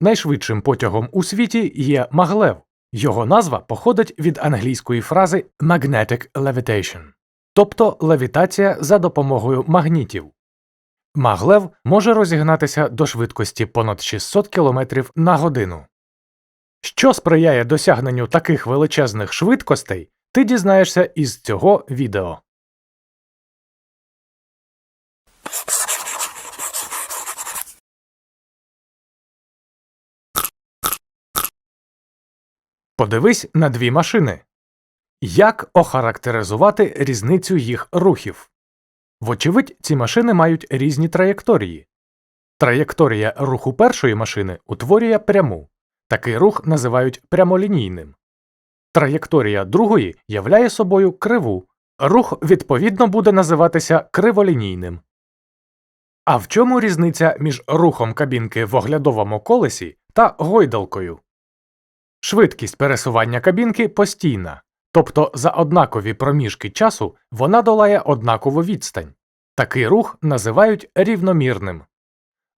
Найшвидшим потягом у світі є Маглев. Його назва походить від англійської фрази magnetic levitation, тобто левітація за допомогою магнітів. Маглев може розігнатися до швидкості понад 600 км на годину. Що сприяє досягненню таких величезних швидкостей, ти дізнаєшся із цього відео. Подивись на дві машини. Як охарактеризувати різницю їх рухів? Вочевидь, ці машини мають різні траєкторії. Траєкторія руху першої машини утворює пряму. Такий рух називають прямолінійним. Траєкторія другої являє собою криву. Рух, відповідно, буде називатися криволінійним. А в чому різниця між рухом кабінки в оглядовому колесі та гойдалкою? Швидкість пересування кабінки постійна, тобто за однакові проміжки часу вона долає однакову відстань. Такий рух називають рівномірним.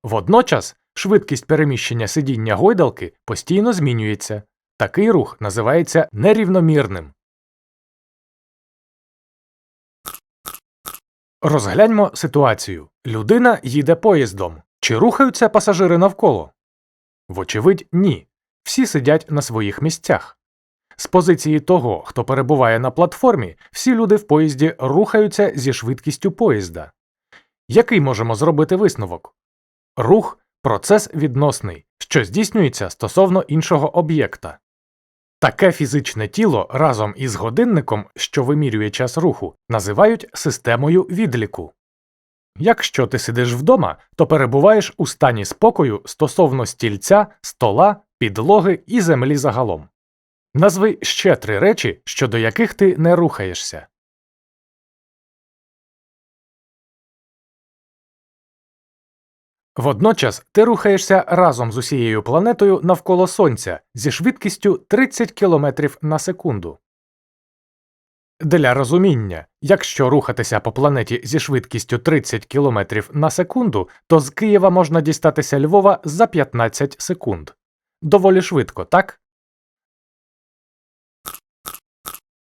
Водночас швидкість переміщення сидіння гойдалки постійно змінюється. Такий рух називається нерівномірним. Розгляньмо ситуацію. Людина їде поїздом. Чи рухаються пасажири навколо? Вочевидь, ні. Всі сидять на своїх місцях. З позиції того, хто перебуває на платформі, всі люди в поїзді рухаються зі швидкістю поїзда. Який можемо зробити висновок? Рух процес відносний, що здійснюється стосовно іншого об'єкта. Таке фізичне тіло разом із годинником, що вимірює час руху, називають системою відліку. Якщо ти сидиш вдома, то перебуваєш у стані спокою стосовно стільця, стола, підлоги і землі загалом. Назви ще три речі, щодо яких ти не рухаєшся. Водночас ти рухаєшся разом з усією планетою навколо Сонця зі швидкістю 30 км на секунду. Для розуміння, якщо рухатися по планеті зі швидкістю 30 км на секунду, то з Києва можна дістатися Львова за 15 секунд. Доволі швидко, так?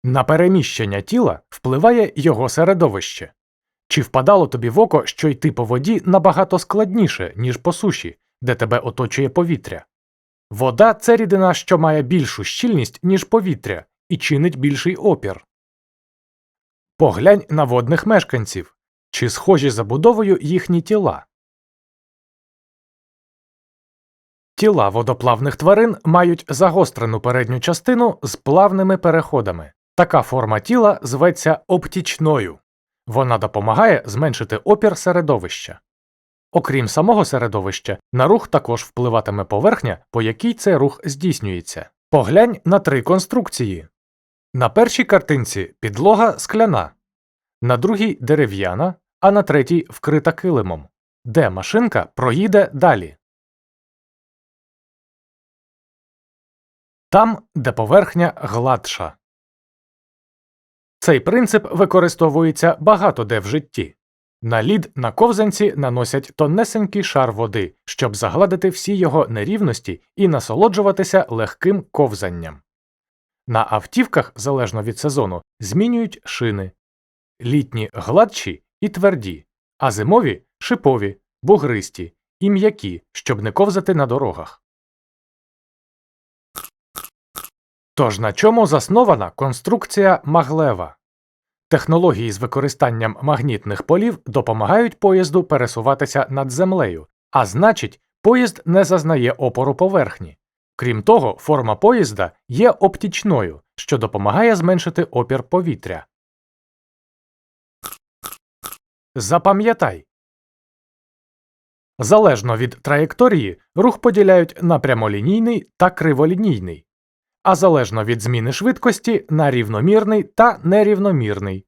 На переміщення тіла впливає його середовище. Чи впадало тобі в око, що йти по воді набагато складніше, ніж по суші, де тебе оточує повітря? Вода це рідина, що має більшу щільність, ніж повітря, і чинить більший опір. Поглянь на водних мешканців чи схожі забудовою їхні тіла. Тіла водоплавних тварин мають загострену передню частину з плавними переходами. Така форма тіла зветься оптічною. Вона допомагає зменшити опір середовища. Окрім самого середовища, на рух також впливатиме поверхня, по якій цей рух здійснюється. Поглянь на три конструкції. На першій картинці підлога скляна, на другій дерев'яна, а на третій вкрита килимом, де машинка проїде далі. Там, де поверхня гладша. Цей принцип використовується багато де в житті. На лід на ковзанці наносять тонесенький шар води, щоб загладити всі його нерівності і насолоджуватися легким ковзанням. На автівках, залежно від сезону, змінюють шини літні гладші і тверді, а зимові шипові, бугристі і м'які, щоб не ковзати на дорогах. Тож на чому заснована конструкція Маглева? Технології з використанням магнітних полів допомагають поїзду пересуватися над землею, а значить, поїзд не зазнає опору поверхні. Крім того, форма поїзда є оптічною, що допомагає зменшити опір повітря. Запам'ятай залежно від траєкторії рух поділяють на прямолінійний та криволінійний а залежно від зміни швидкості на рівномірний та нерівномірний.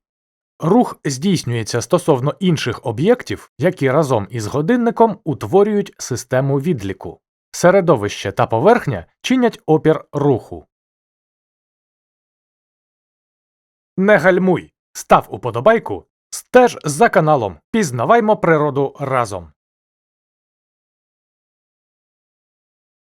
Рух здійснюється стосовно інших об'єктів, які разом із годинником утворюють систему відліку. Середовище та поверхня чинять опір руху. Не гальмуй. Став уподобайку. Стеж за каналом. Пізнаваймо природу разом.